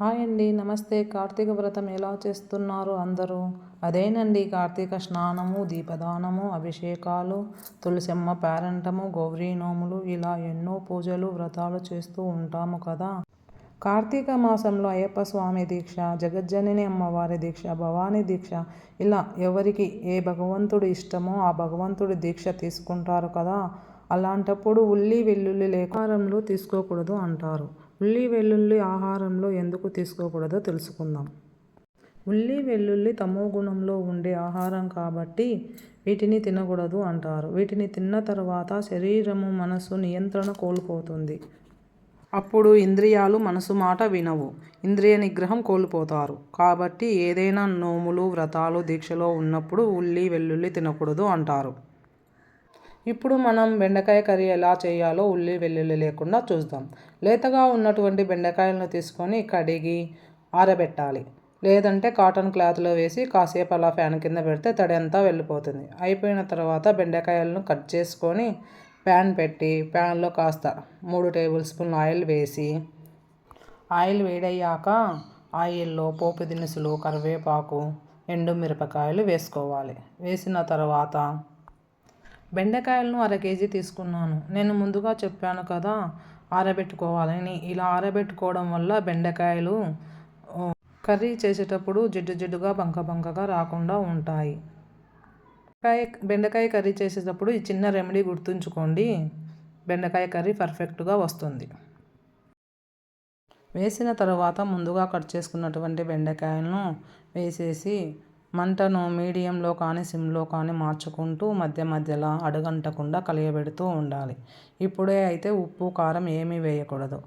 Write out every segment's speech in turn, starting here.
Hi అండి నమస్తే. కార్తీక వ్రతం ఎలా చేస్తున్నారు అందరూ? అదేనండి కార్తీక స్నానము దీపదానము అభిషేకాలు తులసమ్మ పేరంటము గౌరీ నోములు ఇలా ఎన్నో పూజలు వ్రతాలు చేస్తూ ఉంటాము కదా. కార్తీక మాసంలో అయ్యప్ప స్వామి దీక్ష జగజ్జనని అమ్మవారి దీక్ష భవానీ దీక్ష ఇలా ఎవరికి ఏ భగవంతుడు ఇష్టమో ఆ భగవంతుడి దీక్ష తీసుకుంటారు కదా. అలాంటప్పుడు ఉల్లి వెల్లుల్లి లేకారంలో తీసుకోకూడదు అంటారు. ఉల్లి వెల్లుల్లి ఆహారంలో ఎందుకు తీసుకోకూడదో తెలుసుకుందాం. ఉల్లి వెల్లుల్లి తమో గుణంలో ఉండే ఆహారం కాబట్టి వీటిని తినకూడదు అంటారు. వీటిని తిన్న తర్వాత శరీరము మనసు నియంత్రణ కోల్పోతుంది. అప్పుడు ఇంద్రియాలు మనసు మాట వినవు. ఇంద్రియ నిగ్రహం కోల్పోతారు. కాబట్టి ఏదైనా నోములు వ్రతాలు దీక్షలో ఉన్నప్పుడు ఉల్లి వెల్లుల్లి తినకూడదు అంటారు. ఇప్పుడు మనం బెండకాయ కర్రీ ఎలా చేయాలో ఉల్లి వెల్లుల్లి లేకుండా చూద్దాం. లేతగా ఉన్నటువంటి బెండకాయలను తీసుకొని కడిగి ఆరబెట్టాలి. లేదంటే కాటన్ క్లాత్లో వేసి కాసేపు అలా ఫ్యాన్ కింద పెడితే తడి అంతా వెళ్ళిపోతుంది. అయిపోయిన తర్వాత బెండకాయలను కట్ చేసుకొని ప్యాన్ పెట్టి ప్యాన్లో కాస్త మూడు టేబుల్ స్పూన్ ఆయిల్ వేసి ఆయిల్ వేడయ్యాక ఆయిల్లో పోపు దినుసులు కరివేపాకు ఎండు మిరపకాయలు వేసుకోవాలి. వేసిన తర్వాత బెండకాయలను అర కేజీ తీసుకున్నాను. నేను ముందుగా చెప్పాను కదా ఆరబెట్టుకోవాలని. ఇలా ఆరబెట్టుకోవడం వల్ల బెండకాయలు కర్రీ చేసేటప్పుడు జిడ్డు జిడ్డుగా బంక బంకగా రాకుండా ఉంటాయి. బెండకాయ బెండకాయ కర్రీ చేసేటప్పుడు ఈ చిన్న రెమెడీ గుర్తుంచుకోండి. బెండకాయ కర్రీ పర్ఫెక్ట్గా వస్తుంది. వేసిన తర్వాత ముందుగా కట్ చేసుకున్నటువంటి బెండకాయలను వేసేసి మంటను మీడియంలో కానీ సిమ్లో కానీ మార్చుకుంటూ మధ్య మధ్యలో అడుగంటకుండా కలియబెడుతూ ఉండాలి. ఇప్పుడే అయితే ఉప్పు కారం ఏమీ వేయకూడదు.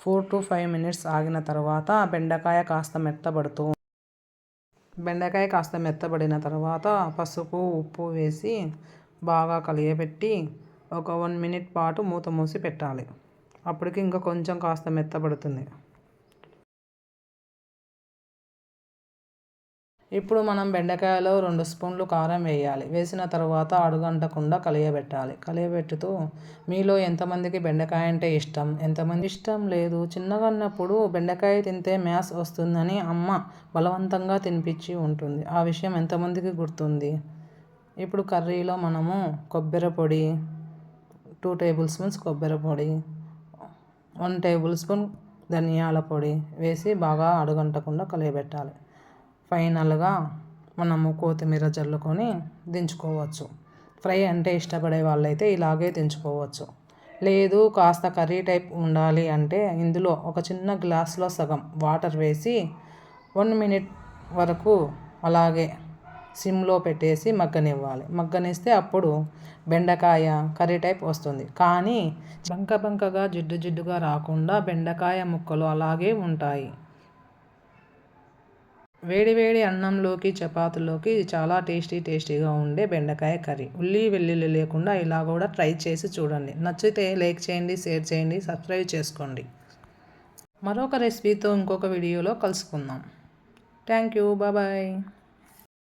ఫోర్ టు ఫైవ్ మినిట్స్ ఆగిన తర్వాత బెండకాయ కాస్త మెత్తబడుతూ బెండకాయ కాస్త మెత్తబడిన తర్వాత పసుపు ఉప్పు వేసి బాగా కలియబెట్టి ఒక వన్ మినిట్ పాటు మూత మూసి పెట్టాలి. అప్పటికి ఇంకా కొంచెం కాస్త మెత్తబడుతుంది. ఇప్పుడు మనం బెండకాయలో రెండు స్పూన్లు కారం వేయాలి. వేసిన తర్వాత అడుగంటకుండా కలియబెట్టాలి. కలియబెట్టుతూ మీలో ఎంతమందికి బెండకాయ అంటే ఇష్టం? ఎంతమంది? ఇష్టం లేదు. చిన్నగా ఉన్నప్పుడు బెండకాయ తింటే మ్యాస్ వస్తుందని అమ్మ బలవంతంగా తినిపించి ఉంటుంది. ఆ విషయం ఎంతమందికి గుర్తుంది? ఇప్పుడు కర్రీలో మనము కొబ్బరి పొడి టూ టేబుల్ స్పూన్స్ కొబ్బరి పొడి వన్ టేబుల్ స్పూన్ ధనియాల పొడి వేసి బాగా అడుగంటకుండా కలియబెట్టాలి. ఫైనల్గా మనము కొత్తిమీర చల్లుకొని దించుకోవచ్చు. ఫ్రై అంటే ఇష్టపడే వాళ్ళైతే ఇలాగే దించుకోవచ్చు. లేదు కాస్త కర్రీ టైప్ ఉండాలి అంటే ఇందులో ఒక చిన్న గ్లాస్లో సగం వాటర్ వేసి వన్ మినిట్ వరకు అలాగే సిమ్లో పెట్టేసి మగ్గనివ్వాలి. మగ్గనిస్తే అప్పుడు బెండకాయ కర్రీ టైప్ వస్తుంది. కానీ బంక బంకగా జిడ్డు జిడ్డుగా రాకుండా బెండకాయ ముక్కలు అలాగే ఉంటాయి. వేడి వేడి అన్నంలోకి చపాతీలోకి చాలా టేస్టీ టేస్టీగా ఉండే బెండకాయ కర్రీ. ఉల్లి వెల్లుల్లి లేకుండా ఇలా కూడా ట్రై చేసి చూడండి. నచ్చితే లైక్ చేయండి షేర్ చేయండి సబ్స్క్రైబ్ చేసుకోండి. మరొక రెసిపీతో ఇంకొక వీడియోలో కలుసుకుందాం. Thank you. బాయ్